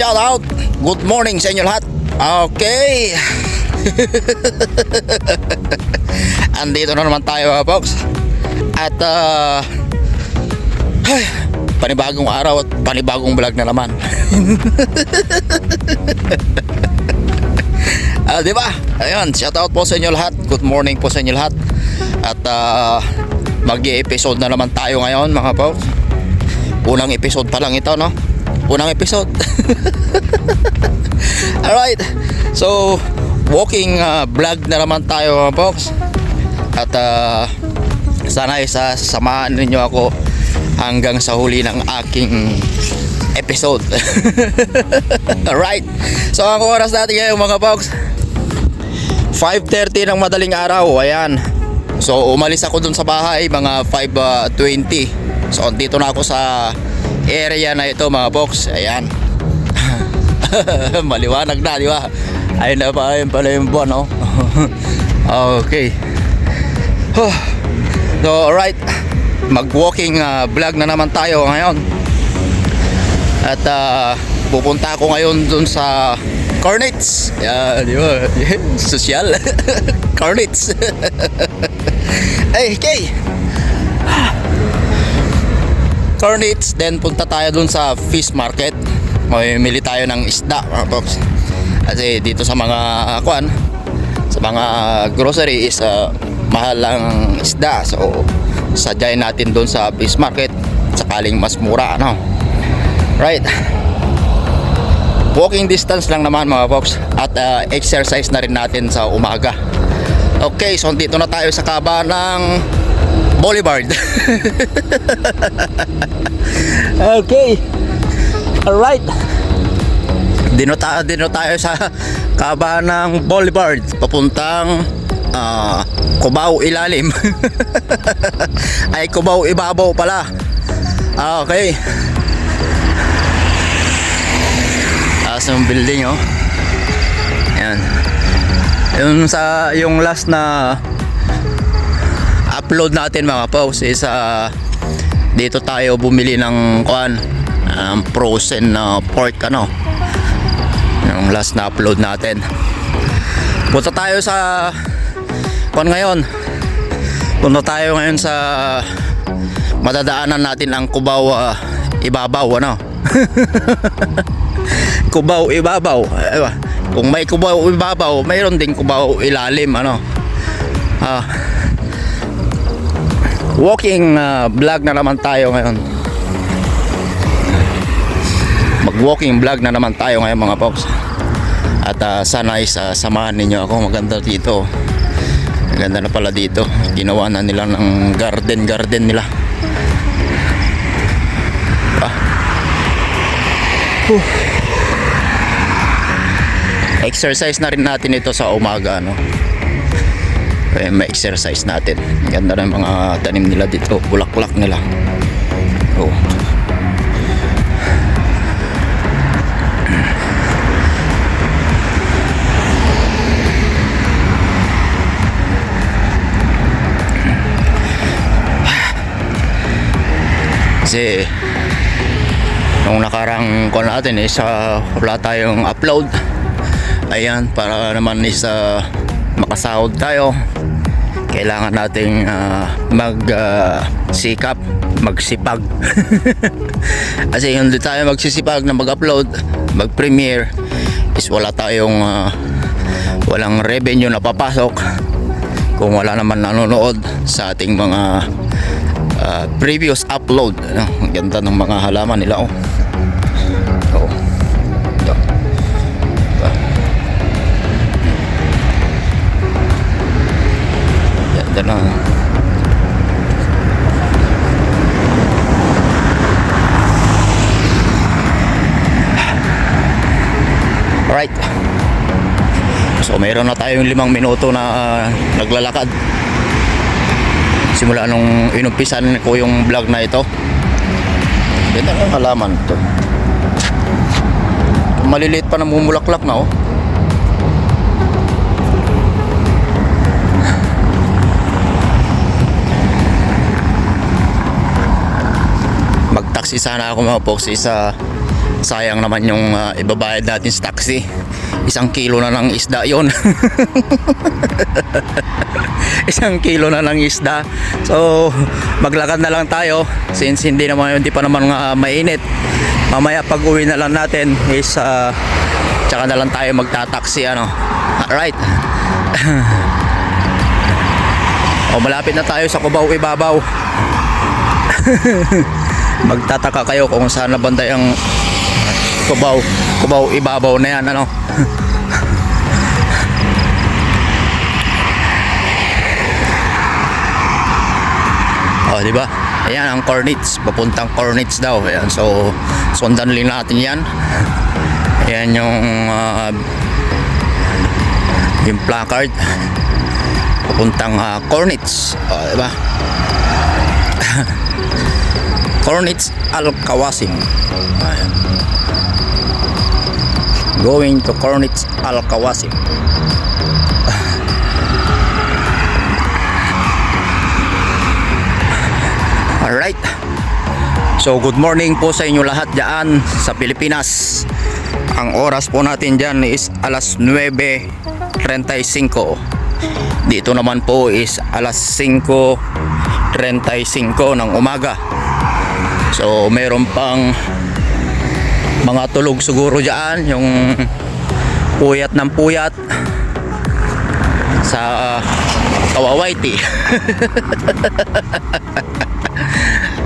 Shout out. Good morning sa inyo lahat. Okay. Andito na naman tayo mga folks. At uh, ay, panibagong araw at panibagong vlog na naman. Ah, di ba? Ayun, shout out po sa inyo lahat. Good morning po sa inyo lahat. At uh, mag-episode na naman tayo ngayon mga folks. Unang episode pa lang ito, no? Unang episode. Alright. So, walking uh, vlog na naman tayo mga folks. At uh, sana isa samahan ninyo ako hanggang sa huli ng aking episode. Alright. So, ang oras natin ngayon mga folks. 5.30 ng madaling araw. Ayan. So, umalis ako dun sa bahay mga 5.20. So, dito na ako sa area na ito mga box. Ayan. Maliwanag na, di ba? Ayun na pa, ayun pala yung buwan, no? okay. so, alright. Mag-walking uh, vlog na naman tayo ngayon. At uh, pupunta ako ngayon dun sa Cornets. Yan, di ba? Social. Cornets. hey, Kay! Cornets, then punta tayo dun sa fish market. Mamimili tayo ng isda, mga folks. Kasi dito sa mga kwan, sa mga grocery is uh, mahal lang isda. So, sadyain natin dun sa fish market sakaling mas mura, ano. Right. Walking distance lang naman mga folks at uh, exercise na rin natin sa umaga. Okay, so dito na tayo sa kaba ng Boulevard. okay. Alright. Dino, ta dino tayo sa kaba ng Boulevard papuntang ah, Cubao Ilalim. Ay Cubao Ibabaw pala. Ah, okay. Taas ng building oh. Ayan. Yung sa yung last na upload natin mga post is ah, dito tayo bumili ng kuan um, frozen na pork ano yung last na upload natin. Punta tayo sa kuan ngayon. Punta tayo ngayon sa madadaanan natin ang Cubao ah, Ibabaw ano. Cubao Ibabaw. Kung may Cubao Ibabaw mayroon din Cubao Ilalim ano. Ah walking uh, vlog na naman tayo ngayon. Mag walking vlog na naman tayo ngayon mga folks at uh, sana is uh, samahan ninyo ako. Maganda dito. Maganda na pala dito. Ginawa na nila ng garden garden nila ah. Exercise na rin natin ito sa umaga no kaya may exercise natin. Ganda ng mga tanim nila dito. Bulaklak nila. Oh. kasi nung nakarang ko natin is uh, wala tayong upload. Ayan para naman is uh, makasahod tayo kailangan nating uh, mag uh, sikap magsipag kasi hindi tayo magsisipag na mag-upload mag-premiere is wala tayong uh, walang revenue na papasok kung wala naman nanonood sa ating mga uh, previous upload ano, ang ganda ng mga halaman nila oh. Ito na. Alright. So mayroon na tayong limang minuto na ah, naglalakad. Simula nung inumpisan ko yung vlog na ito. Ganda ng halaman to. Maliliit pa namumulaklak na oh. Mag-taxi sana ako mga poxy sa sayang naman yung ah, ibabayad natin sa taxi. Isang kilo na ng isda yon. Isang kilo na ng isda. So, maglakad na lang tayo since hindi naman hindi pa naman nga mainit. Mamaya pag uwi na lang natin is ah, tsaka na lang tayo magta-taxi ano. Alright. o malapit na tayo sa Cubao Ibabaw. Magtataka kayo kung saan na banda yung Cubao, Cubao Ibabaw na yan ano. Oh, di ba? Ayan ang Cornets, papuntang Cornets daw. Ayan, so sundan lang natin 'yan. Ayan yung ah, yung placard papuntang uh, Cornets. Oh, di ba? Cornets Al-Kawasim. Ayan. Going to Cornets Al-Kawasim. Alright. So good morning po sa inyo lahat dyan sa Pilipinas. Ang oras po natin dyan is alas 9.35. Dito naman po is alas 5.35 ng umaga. So meron pang mga tulog siguro dyan yung puyat ng puyat sa uh, Kawawaiti.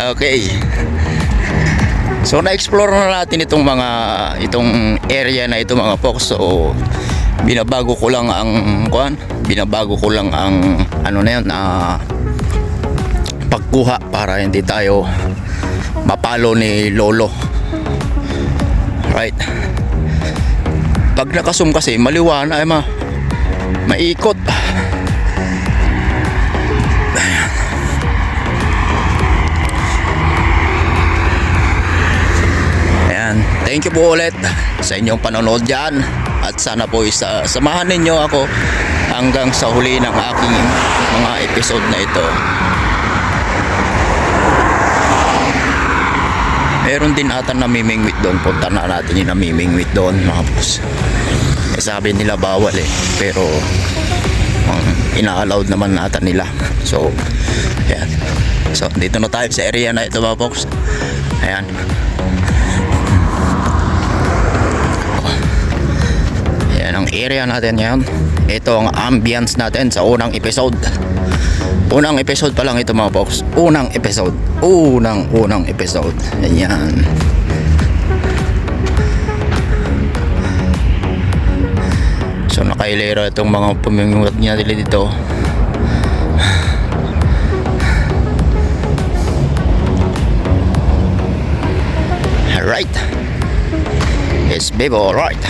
Okay. So na-explore na natin itong mga itong area na ito mga folks. So binabago ko lang ang kuan, binabago ko lang ang ano na yun, ah, pagkuha para hindi tayo mapalo ni lolo. Right. Pag nakasum kasi maliwanag ay ma maikot. Ayan. Thank you po ulit sa inyong panonood dyan. At sana po isa, samahan ninyo ako hanggang sa huli ng aking mga episode na ito. Meron din ata namimingwit doon. Punta na natin yung namimingwit doon mga boss. Eh, sabi nila bawal eh. Pero um, ina-allowed naman ata nila. So, ayan. So, dito na tayo sa area na ito mga folks. Ayan. Yan ang area natin yan. Ito ang ambience natin sa unang episode. Unang episode pa lang ito mga folks. Unang episode. Unang unang episode. Ayan. So nakailera itong mga pumingot niya nila dito. Alright. Yes, baby, alright.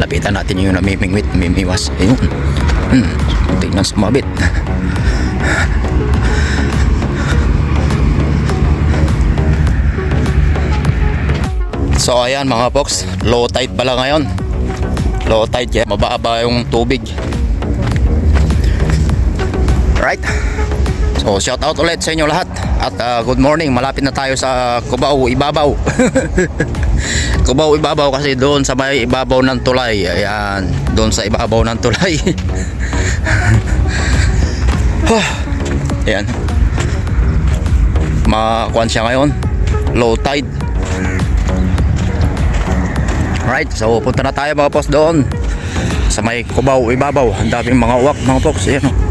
Lapitan natin yung namimingwit, namimiwas. Ayun. Hmm. Tingnan sumabit. So ayan mga folks, low tide pala ngayon. Low tide kaya mababa yung tubig. Right? So shout out ulit sa inyo lahat at uh, good morning. Malapit na tayo sa Cubao Ibabaw. Cubao Ibabaw kasi doon sa may ibabaw ng tulay. Ayan, doon sa ibabaw ng tulay. Ayan. Makakuan siya ngayon. Low tide. Right, so punta na tayo mga post doon sa may Cubao Ibabaw. Ang daming mga uwak mga folks. Ayan oh.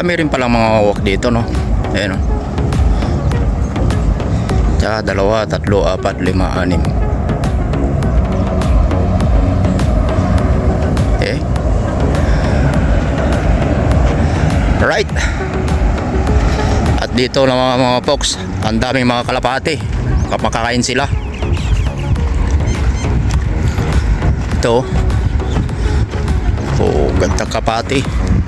Dami rin palang mga walk dito, no? Ayan, no? Tsaka dalawa, tatlo, apat, lima, anim. Okay. Right. At dito na mga, mga folks, ang daming mga kalapati. Kapakakain sila. Ito. Oh, ganda kapati.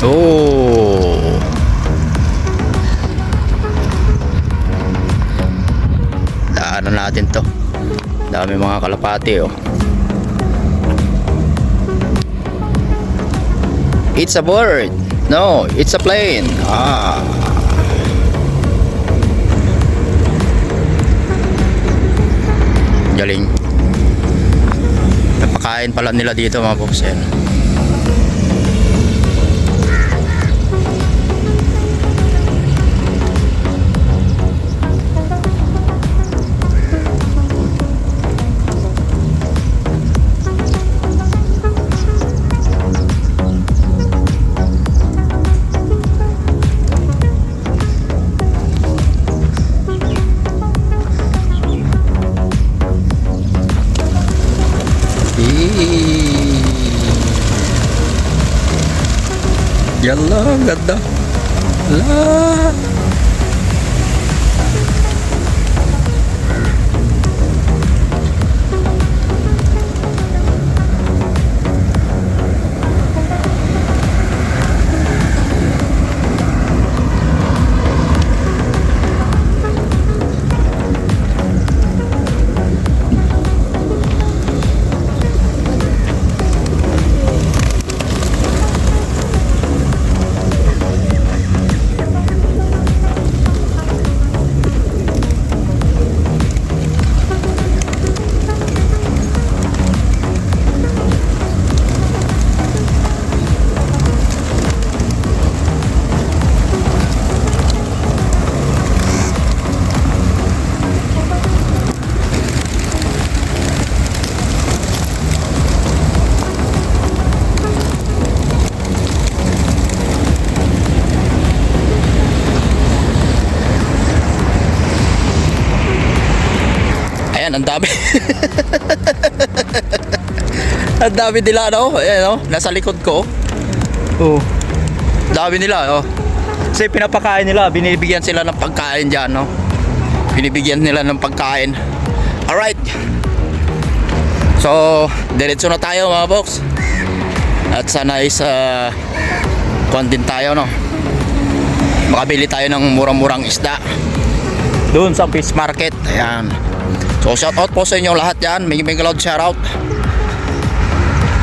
Oh. Daanan natin to. Dami mga kalapati oh. It's a bird. No, it's a plane. Ah. Galing. Napakain pala nila dito mga folks. Yan. Yalla, ganda. La. Ayan, ang dami. ang dami nila, no? Ayan, no? Nasa likod ko. Oh. Dami nila, oh. Kasi pinapakain nila, binibigyan sila ng pagkain dyan, no? Binibigyan nila ng pagkain. Alright. So, diretso na tayo mga box. At sana is uh, din tayo, no? Makabili tayo ng murang-murang isda. Doon sa fish market. Ayan. So shout out po sa inyo lahat yan. May may loud shout out.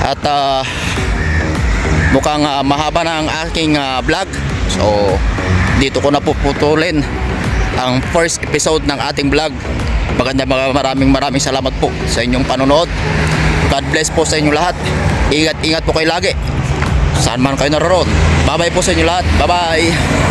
At ah, mukhang ah, mahaba na ang aking ah, vlog. So dito ko na puputulin ang first episode ng ating vlog. Maganda maraming maraming salamat po sa inyong panonood. God bless po sa inyong lahat. Ingat ingat po kayo lagi. Saan man kayo naroon. Bye bye po sa inyo lahat. Bye bye.